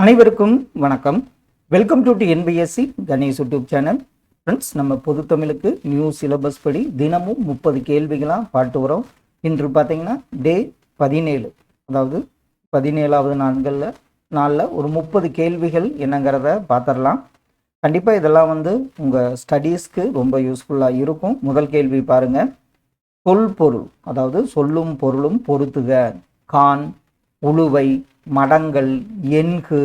அனைவருக்கும் வணக்கம். Welcome to TNPSC Ganesh YouTube channel friends நம்ம பொது தமிழுக்கு நியூ சிலபஸ் படி தினமும் முப்பது கேள்விகளாக பாட்டு வரோம். இன்று பார்த்தீங்கன்னா டே பதினேழு. அதாவது பதினேழாவது நாட்களில் நாளில் ஒரு முப்பது கேள்விகள் என்னங்கிறத பார்த்துடலாம் கண்டிப்பாக இதெல்லாம் வந்து உங்கள் ஸ்டடீஸ்க்கு ரொம்ப யூஸ்ஃபுல்லாக இருக்கும். முதல் கேள்வி பாருங்கள் சொல் பொருள் அதாவது சொல்லும் பொருளும் பொருத்துக. கான் உழுவை மடங்கள் எண்கு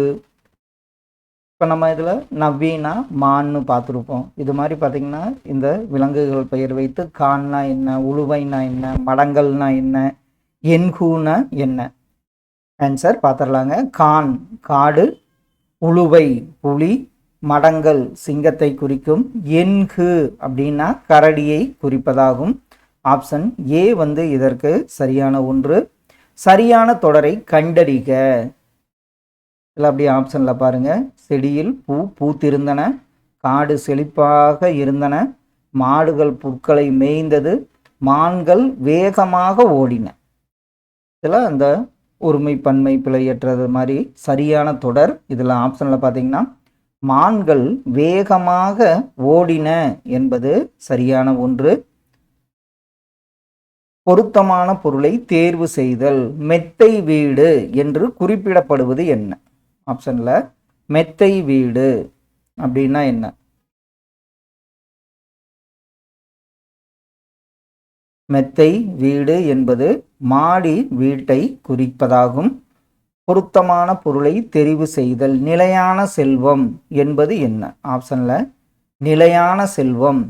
இப்போ நம்ம இதில் நவீனா மான்னு பார்த்துருப்போம். இது மாதிரி பார்த்திங்கன்னா இந்த விலங்குகள் பெயர் வைத்து கான்னா என்ன உழுவைனா என்ன மடங்கள்னா என்ன எண்குனா என்ன. ஆன்சர் பார்த்துடலாங்க. கான் காடு உழுவை புலி மடங்கள் சிங்கத்தை குறிக்கும் எண்கு அப்படின்னா கரடியை குறிப்பதாகும். ஆப்ஷன் ஏ வந்து இதற்கு சரியான ஒன்று. சரியான தொடரை கண்டறிக. இதில் அப்படியே ஆப்ஷனில் பாருங்கள் செடியில் பூ பூத்திருந்தன காடு செழிப்பாக இருந்தன மாடுகள் புற்களை மேய்ந்தது மான்கள் வேகமாக ஓடின. இதில் அந்த ஒருமை பன்மை பிழையற்றது மாதிரி சரியான தொடர் இதில் ஆப்ஷனில் பார்த்தீங்கன்னா மான்கள் வேகமாக ஓடின என்பது சரியான ஒன்று. பொருத்தமான பொருளை தேர்வு செய்தல். மெத்தை வீடு என்று குறிப்பிடப்படுவது என்ன? ஆப்ஷனில் மெத்தை வீடு அப்படின்னா என்ன? மெத்தை வீடு என்பது மாடி வீட்டை குறிப்பதாகும். பொருத்தமான பொருளை தெரிவு செய்தல். நிலையான செல்வம் என்பது என்ன? ஆப்ஷனில் நிலையான செல்வம்.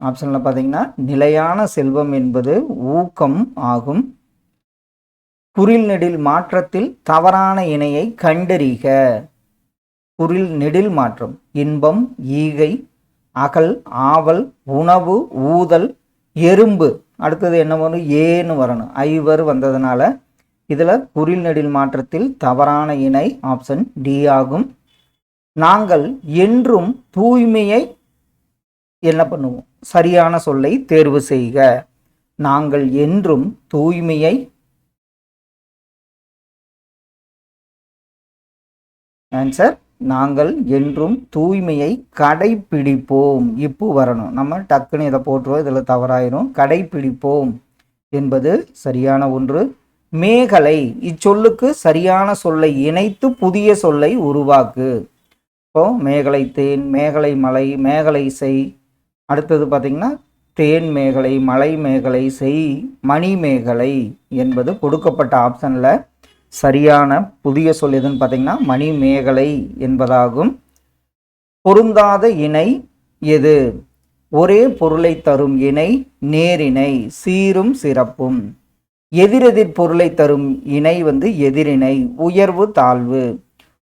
ஆப்ஷனில் பார்த்தீங்கன்னா நிலையான செல்வம் என்பது ஊக்கம் ஆகும். குரில் நெடில் மாற்றத்தில் தவறான இணையை கண்டறிக. குரில் நெடில் மாற்றம் இன்பம் ஈகை அகல் ஆவல் உணவு ஊதல் எறும்பு. அடுத்தது என்ன வரும்? ஏன்னு வரணும். ஐவர் வந்ததுனால இதில் குரில் நெடில் மாற்றத்தில் தவறான இணை ஆப்ஷன் டி ஆகும். நாங்கள் என்றும் தூய்மையை என்ன பண்ணுவோம்? சரியான சொல்லை தேர்வு செய்க. நாங்கள் என்றும் தூய்மையை ஆன்சர் நாங்கள் என்றும் தூய்மையை கடைப்பிடிப்போம். இப்போ வரணும். நம்ம டக்குன்னு இதை போட்டுருவோம். இதில் தவறாயிரும். கடைப்பிடிப்போம் என்பது சரியான ஒன்று. மேகலை இச்சொல்லுக்கு சரியான சொல்லை இணைத்து புதிய சொல்லை உருவாக்கு. இப்போ மேகலை தேன் மேகலை மலை மேகலை செய் அடுத்தது பார்த்திங்கன்னா தேன் மேகலை மலை மேகலை செய் மணி மேகலை என்பது கொடுக்கப்பட்ட ஆப்ஷனில் சரியான புதிய சொல் எதுன்னு பார்த்தீங்கன்னா மணி மேகலை என்பதாகும். பொருந்தாத இணை எது? ஒரே பொருளை தரும் இணை நேரிணை சீரும் சிறப்பும். எதிரெதிர் பொருளை தரும் இணை வந்து எதிரிணை உயர்வு தாழ்வு.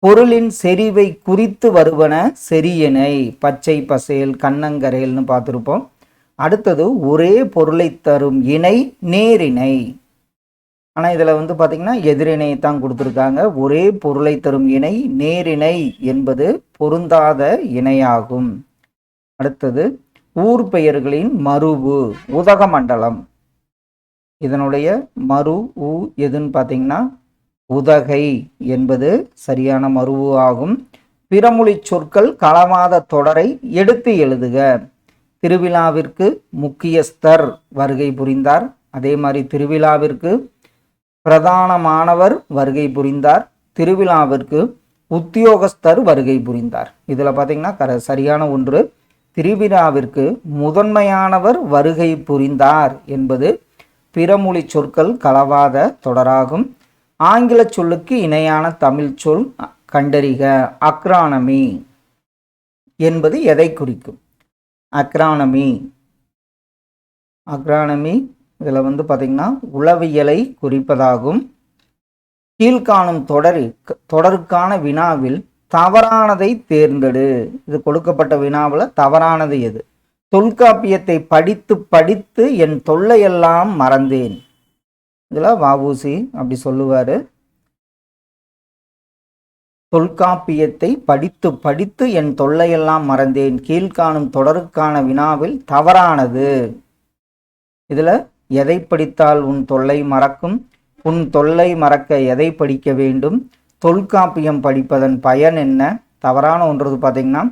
பொருளின் செறிவை குறித்து வருவன செரியனை பச்சை பசேல் கண்ணங்கரையல்னு பார்த்துருப்போம். அடுத்தது ஒரே பொருளை தரும் இணை நேரிணை. ஆனால் இதில் வந்து பார்த்திங்கன்னா எதிரிணை தான் கொடுத்துருக்காங்க. ஒரே பொருளை தரும் இணை நேரிணை என்பது பொருந்தாத இணையாகும். அடுத்தது ஊர் பெயர்களின் மருவு உதகமண்டலம். இதனுடைய மறு ஊ எதுன்னு பார்த்தீங்கன்னா உதகை என்பது சரியான மருவு ஆகும். பிறமொழி சொற்கள் களவாத தொடரை எடுத்து எழுதுக. திருவிழாவிற்கு முக்கியஸ்தர் வருகை புரிந்தார். அதே மாதிரி திருவிழாவிற்கு பிரதானமானவர் வருகை புரிந்தார். திருவிழாவிற்கு உத்தியோகஸ்தர் வருகை புரிந்தார். இதில் பார்த்தீங்கன்னா கர சரியான ஒன்று. திருவிழாவிற்கு முதன்மையானவர் வருகை புரிந்தார் என்பது பிறமொழி சொற்கள் களவாத தொடராகும். ஆங்கில சொல்லுக்கு இணையான தமிழ் சொல் கண்டறிக. அக்ரானமி என்பது எதை குறிக்கும்? அக்ரானமி அக்ரானமி இதில் வந்து பார்த்திங்கன்னா உளவியலை குறிப்பதாகும். கீழ்காணும் தொடரி தொடருக்கான வினாவில் தவறானதை தேர்ந்தெடு. இது கொடுக்கப்பட்ட வினாவில் தவறானது எது? தொல்காப்பியத்தை படித்து படித்து என் தொல்லையெல்லாம் மறந்தேன். இதில் வாவூசி அப்படி சொல்லுவார். தொல்காப்பியத்தை படித்து படித்து என் தொல்லையெல்லாம் மறந்தேன். கீழ்காணும் தொடருக்கான வினாவில் தவறானது. இதில் எதை படித்தால் உன் தொல்லை மறக்கும்? உன் தொல்லை மறக்க எதை படிக்க வேண்டும்? தொல்காப்பியம் படிப்பதன் பயன் என்ன? தவறான ஒன்றது பார்த்தீங்கன்னா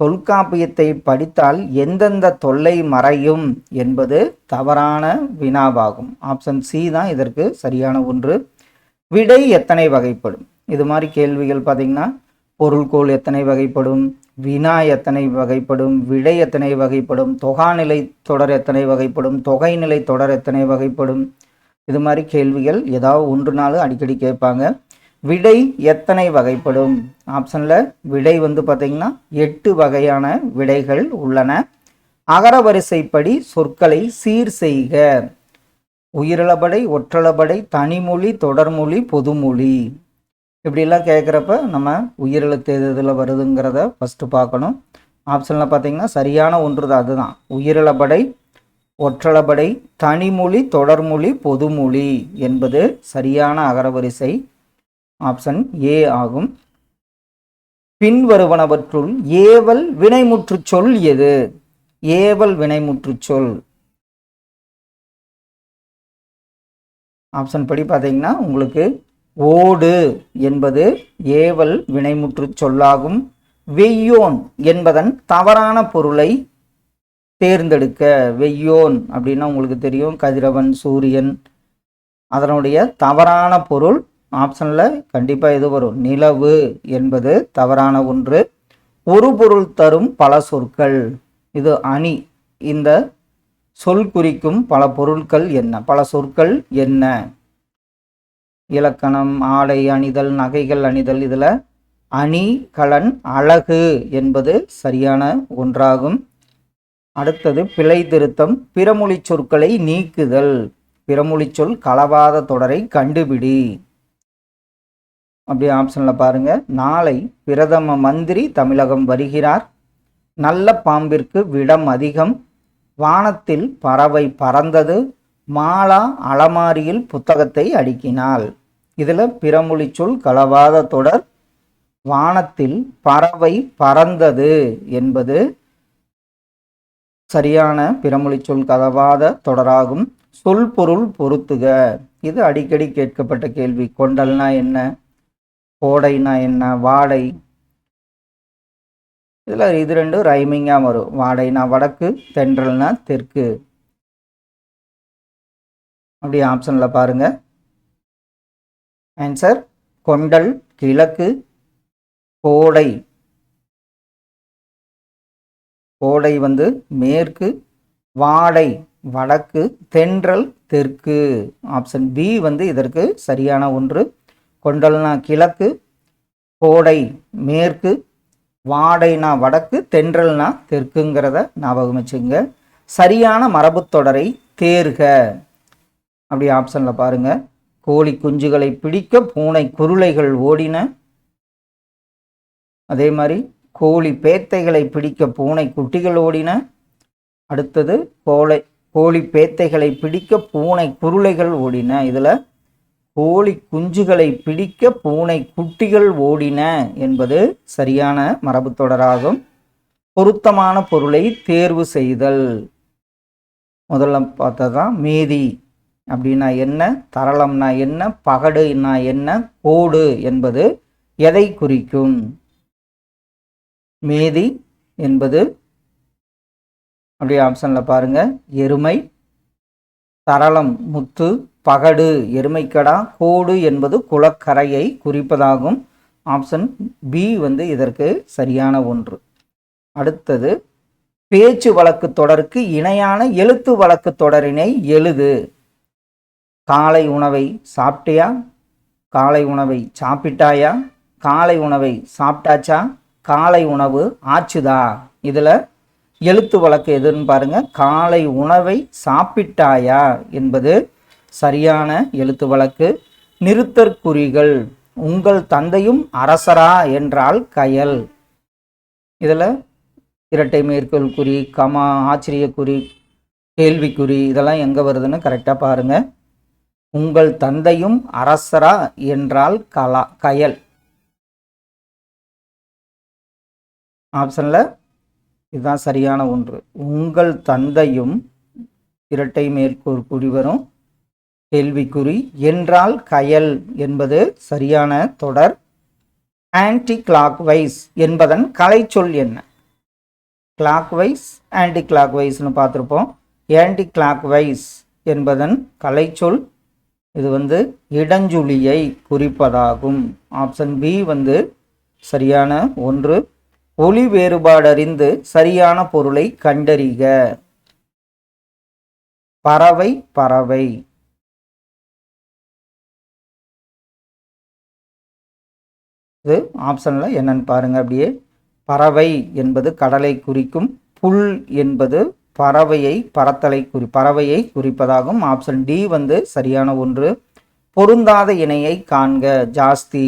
தொல்காப்பியத்தை படித்தால் எந்தெந்த தொல்லை மறையும் என்பது தவறான வினாவாகும். ஆப்ஷன் சி தான் இதற்கு சரியான ஒன்று. விடை எத்தனை வகைப்படும்? இது மாதிரி கேள்விகள் பார்த்தீங்கன்னா பொருள்கோள் எத்தனை வகைப்படும்? வினா எத்தனை வகைப்படும்? விடை எத்தனை வகைப்படும்? தொகாநிலை தொடர் எத்தனை வகைப்படும்? தொகைநிலை தொடர் எத்தனை வகைப்படும்? இது மாதிரி கேள்விகள் ஏதாவது ஒன்று நாள் அடிக்கடி கேட்பாங்க. விடை எத்தனை வகைப்படும்? ஆப்ஷனில் விடை வந்து பார்த்தீங்கன்னா எட்டு வகையான விடைகள் உள்ளன. அகரவரிசைப்படி சொற்களை சீர் செய்க. உயிரிழபடை ஒற்றளபடை தனிமொழி தொடர்மொழி பொதுமொழி. இப்படிலாம் கேட்குறப்ப நம்ம உயிரெழுத்து எது இதில் வருதுங்கிறத ஃபஸ்ட்டு பார்க்கணும். ஆப்ஷனில் பார்த்தீங்கன்னா சரியான ஒன்று தான் அதுதான். உயிரிழபடை ஒற்றளபடை தனிமொழி தொடர்மொழி பொதுமொழி என்பது சரியான அகரவரிசை ஆப்ஷன் ஏ ஆகும். பின்வருவனவற்றுள் ஏவல் வினைமுற்று சொல் எது? ஏவல் வினைமுற்று சொல். ஆப்ஷன் படி பார்த்தீங்கன்னா உங்களுக்கு ஓடு என்பது ஏவல் வினைமுற்று சொல்லாகும். வெய்யோன் என்பதன் தவறான பொருளை தேர்ந்தெடுக்க. வெய்யோன் அப்படின்னா உங்களுக்கு தெரியும் கதிரவன் சூரியன். அதனுடைய தவறான பொருள் ஆப்ஷனில் கண்டிப்பாக இது வரும். நிலவு என்பது தவறான ஒன்று. ஒரு பொருள் தரும் பல சொற்கள். இது அணி. இந்த சொல் குறிக்கும் பல பொருட்கள் என்ன? பல சொற்கள் என்ன? இலக்கணம் ஆடை அணிதல் நகைகள் அணிதல். இதில் அணி கலன் அழகு என்பது சரியான ஒன்றாகும். அடுத்தது பிழை திருத்தம். பிறமொழி சொற்களை நீக்குதல். பிறமொழி சொல் களவாத தொடரை கண்டுபிடி. அப்படி ஆப்ஷனில் பாருங்கள் நாளை பிரதம மந்திரி தமிழகம் வருகிறார். நல்ல பாம்பிற்கு விடம் அதிகம். வானத்தில் பறவை பறந்தது. மாலா அலமாரியில் புத்தகத்தை அடுக்கினாள். இதில் பிறமொழி சொல் களவாத தொடர். வானத்தில் பறவை பறந்தது என்பது சரியான பிறமொழி சொல் கலவாத தொடராகும். சொல் பொருள் பொருத்துக. இது அடிக்கடி கேட்கப்பட்ட கேள்வி. கொண்டல்னா என்ன? கோடைனா என்ன? வாடை. இதில் இது ரெண்டும் ரைமிங்காக வரும். வாடைனா வடக்கு தென்றல்னா தெற்கு. அப்படி ஆப்ஷனில் பாருங்கள் ஆன்சர் கொண்டல் கிழக்கு கோடை. கோடை வந்து மேற்கு வாடை வடக்கு தென்றல் தெற்கு. ஆப்ஷன் பி வந்து இதற்கு சரியான ஒன்று. கொண்டல்னா கிழக்கு கோடை மேற்கு வாடைனா வடக்கு தென்றல்னா தெற்குங்கிறத ஞாபகம் வச்சுங்க சரியான மரபுத்தொடரை தேர்க. அப்படி ஆப்ஷனில் பாருங்க. கோழி குஞ்சுகளை பிடிக்க பூனை குருளைகள் ஓடின. அதே மாதிரி கோழி பேத்தைகளை பிடிக்க பூனை குட்டிகள் ஓடின. அடுத்தது கோழை கோழி பேத்தைகளை பிடிக்க பூனை குருளைகள் ஓடின. இதில் கோழி குஞ்சுகளை பிடிக்க பூனை குட்டிகள் ஓடின என்பது சரியான மரபு தொடராகும். பொருத்தமான பொருளை தேர்வு செய்தல். முதல்ல பார்த்ததான் மேதி அப்படின்னா என்ன? தரளம்னா என்ன? பகடுனா என்ன? கோடு என்பது எதை குறிக்கும்? மேதி என்பது அப்படியே ஆப்ஷனில் பாருங்க. எருமை தரளம் முத்து பகடு எருமைக்கடா கோடு என்பது குளக்கரையை குறிப்பதாகும். ஆப்ஷன் பி வந்து இதற்கு சரியான ஒன்று. அடுத்தது பேச்சு வழக்கு தொடருக்கு இணையான எழுத்து வழக்கு தொடரினை எழுது. காலை உணவை சாப்பிட்டியா? காலை உணவை சாப்பிட்டாயா? காலை உணவை சாப்பிட்டாச்சா? காலை உணவு ஆச்சுதா? இதில் எழுத்து வழக்கு எதுன்னு பாருங்கள் காலை உணவை சாப்பிட்டாயா என்பது சரியான எழுத்து வழக்கு. நிறுத்தற்குறிகள் உங்கள் தந்தையும் அரசரா என்றால் கயல். இதில் இரட்டை மேற்கோள் குறி கமா ஆச்சரியக்குறி கேள்விக்குறி இதெல்லாம் எங்கே வருதுன்னு கரெக்டாக பாருங்கள் உங்கள் தந்தையும் அரசரா என்றால் கலா கயல். ஆப்ஷனில் இதுதான் சரியான ஒன்று. உங்கள் தந்தையும் இரட்டை மேற்கோள் குறி வரும். கேள்விக்குறி என்றால் கயல் என்பது சரியான தொடர். ஆன்டி கிளாக் வைஸ் என்பதன் கலைச்சொல் என்ன? கிளாக் வைஸ் ஆன்டி கிளாக்வைஸ்னு பார்த்துருப்போம். ஆன்டி கிளாக் வைஸ் என்பதன் கலைச்சொல். இது வந்து இடஞ்சுழியை குறிப்பதாகும். ஆப்ஷன் பி வந்து சரியான ஒன்று. ஒளி வேறுபாடறிந்து சரியான பொருளை கண்டறிக. பறவை பறவை. இது ஆப்ஷனில் என்னென்னு பாருங்க. அப்படியே பறவை என்பது கடலை குறிக்கும் புல் என்பது பறவையை பறத்தலை குறி பறவையை குறிப்பதாகும். ஆப்ஷன் டி வந்து சரியான ஒன்று. பொருந்தாத இணையை காண்க. ஜாஸ்தி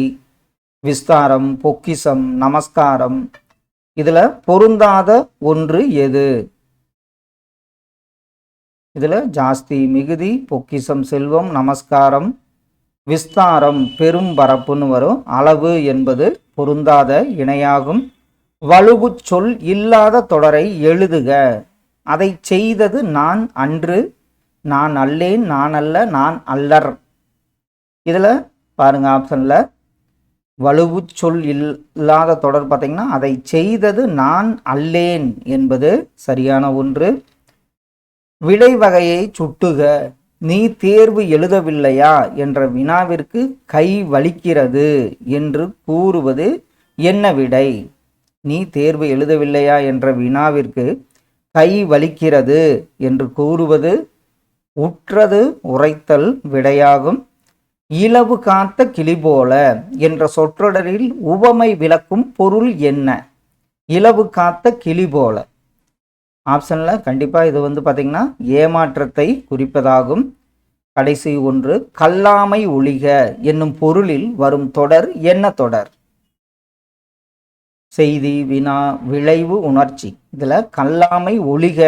விஸ்தாரம் பொக்கிசம் நமஸ்காரம். இதில் பொருந்தாத ஒன்று எது? இதில் ஜாஸ்தி மிகுதி பொக்கிசம் செல்வம் நமஸ்காரம் விஸ்தாரம் பெரும் பரப்புன்னு வரும். அளவு என்பது பொருந்தாத இணையாகும். வலுவு சொல் இல்லாத தொடரை எழுதுக. அதை செய்தது நான் அன்று. நான் அல்லேன் நான் அல்ல நான் அல்லர். இதில் பாருங்கள் ஆப்ஷனில் வலுவு சொல் இல்லாத தொடர் பார்த்தீங்கன்னா அதை செய்தது நான் அல்லேன் என்பது சரியான ஒன்று. விடை வகையை சுட்டுக. நீ தேர்வு எழுதவில்லையா என்ற வினாவிற்கு கை வலிக்கிறது என்று கூறுவது என்ன விடை? நீ தேர்வு எழுதவில்லையா என்ற வினாவிற்கு கை வலிக்கிறது என்று கூறுவது உற்றது உரைத்தல் விடையாகும். இலவு காத்த கிளி போல என்ற சொற்றொடரில் உவமை விளக்கும் பொருள் என்ன? இலவு காத்த கிளி போல. ஆப்ஷனில் கண்டிப்பாக இது வந்து பார்த்திங்கன்னா ஏமாற்றத்தை குறிப்பதாகும். கடைசி ஒன்று கல்லாமை ஒழிக என்னும் பொருளில் வரும் தொடர் என்ன தொடர்? செய்தி வினா விளைவு உணர்ச்சி. இதில் கல்லாமை ஒழிக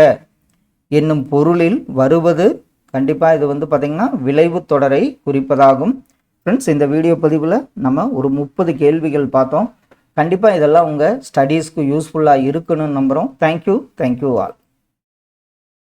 என்னும் பொருளில் வருவது கண்டிப்பாக இது வந்து பார்த்திங்கன்னா விளைவு தொடரை குறிப்பதாகும். ஃப்ரெண்ட்ஸ் இந்த வீடியோ பதிவில் நம்ம ஒரு முப்பது கேள்விகள் பார்த்தோம். கண்டிப்பாக இதெல்லாம் உங்கள் ஸ்டடீஸ்க்கு யூஸ்ஃபுல்லாக இருக்குன்னு நம்புகிறோம் தேங்க்யூ தேங்க்யூ ஆல்